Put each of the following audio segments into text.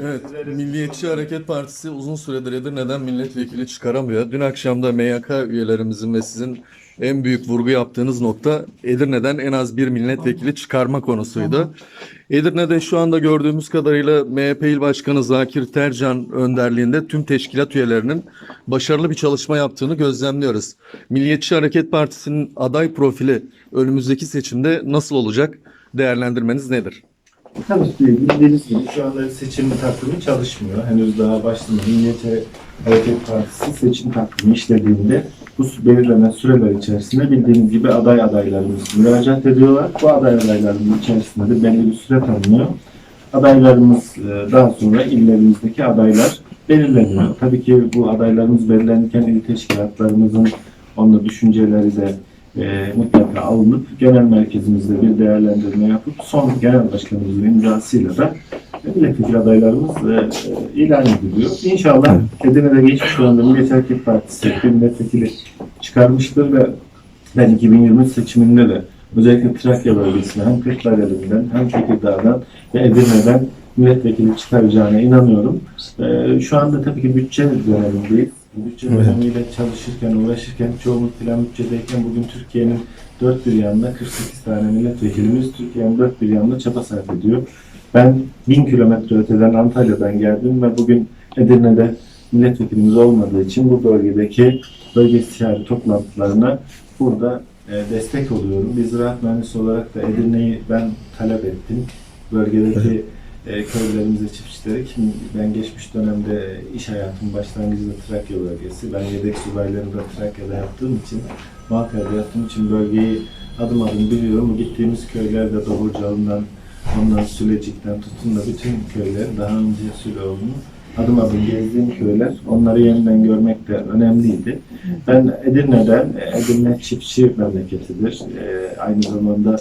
Evet, Milliyetçi Hareket Partisi uzun süredir Edirne'den milletvekili çıkaramıyor. Dün akşam da MYK üyelerimizin ve sizin en büyük vurgu yaptığınız nokta Edirne'den en az bir milletvekili çıkarma konusuydu. Edirne'de şu anda gördüğümüz kadarıyla MHP İl Başkanı Zakir Tercan önderliğinde tüm teşkilat üyelerinin başarılı bir çalışma yaptığını gözlemliyoruz. Milliyetçi Hareket Partisi'nin aday profili önümüzdeki seçimde nasıl olacak? Değerlendirmeniz nedir? Tabii bildiğiniz gibi şu anda seçim takvimi çalışmıyor. Henüz daha başlamadı. Milliyetçi Hareket Partisi seçim takvimi işlediğinde bu belirlenen süreler içerisinde bildiğiniz gibi aday adaylarımız müracaat ediyorlar. Bu aday adaylarımız içerisinde de belli bir süre tanınıyor. Adaylarımız e, daha sonra illerimizdeki adaylar belirleniyor. Tabii ki bu adaylarımız belirlenirken il teşkilatlarımızın onunla düşünceleri de e, mutlaka alınıp genel merkezimizde bir değerlendirme yapıp son genel başkanımızın imzasıyla da milletvekili adaylarımız e, e, ilan ediliyor. İnşallah Edirne'de geçmiş dönemde Milliyetçi Hareket Partisi bir milletvekili çıkarmıştır ve ben 2023 seçiminde de özellikle Trakya bölgesine hem Kırklareli'nden hem Tekirdağ'dan ve Edirne'den milletvekili çıkaracağına inanıyorum. E, şu anda tabii ki bütçe dönemindeyiz. Bütçe Evet. dönemiyle çalışırken, uğraşırken, çoğumuz plan bütçedeyken bugün Türkiye'nin dört bir yanında 48 tane milletvekilimiz Türkiye'nin dört bir yanında çaba sarf ediyor. Ben bin kilometre öteden Antalya'dan geldim ve bugün Edirne'de milletvekilimiz olmadığı için bu bölgedeki bölge istişare toplantılarına burada e, destek oluyorum. Bir ziraat mühendisi olarak da Edirne'yi ben talep ettim. Bölgedeki e, köylerimize, çiftçilere ki ben geçmiş dönemde iş hayatım başlangıcında Trakya bölgesi. Ben yedek subaylarını da Trakya'da yaptığım için, Malkaya'da yaptığım için bölgeyi adım adım biliyorum. Gittiğimiz köylerde Doğurcalı'ndan, ondan Sülecik'ten tutun da bütün köyler daha önce Süleoğlu'nun adım adım gezdiğim köyler. Onları yeniden görmek de önemliydi. Ben Edirne'den, Edirne çiftçi memleketidir. E, aynı zamanda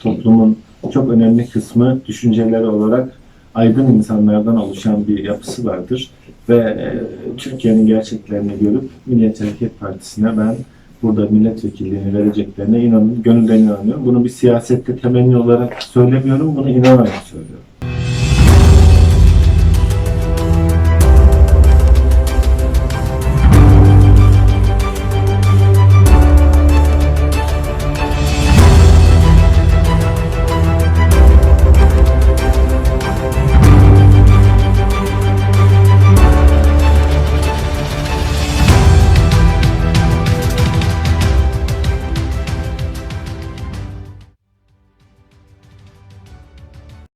toplumun çok önemli kısmı düşünceleri olarak aydın insanlardan oluşan bir yapısı vardır. Ve e, Türkiye'nin gerçeklerini görüp Milliyetçi Hareket Partisi'ne ben burada milletvekilliğini vereceklerine inanın, gönülden inanıyorum. Bunu bir siyasette temenni olarak söylemiyorum, bunu inanarak söylüyorum.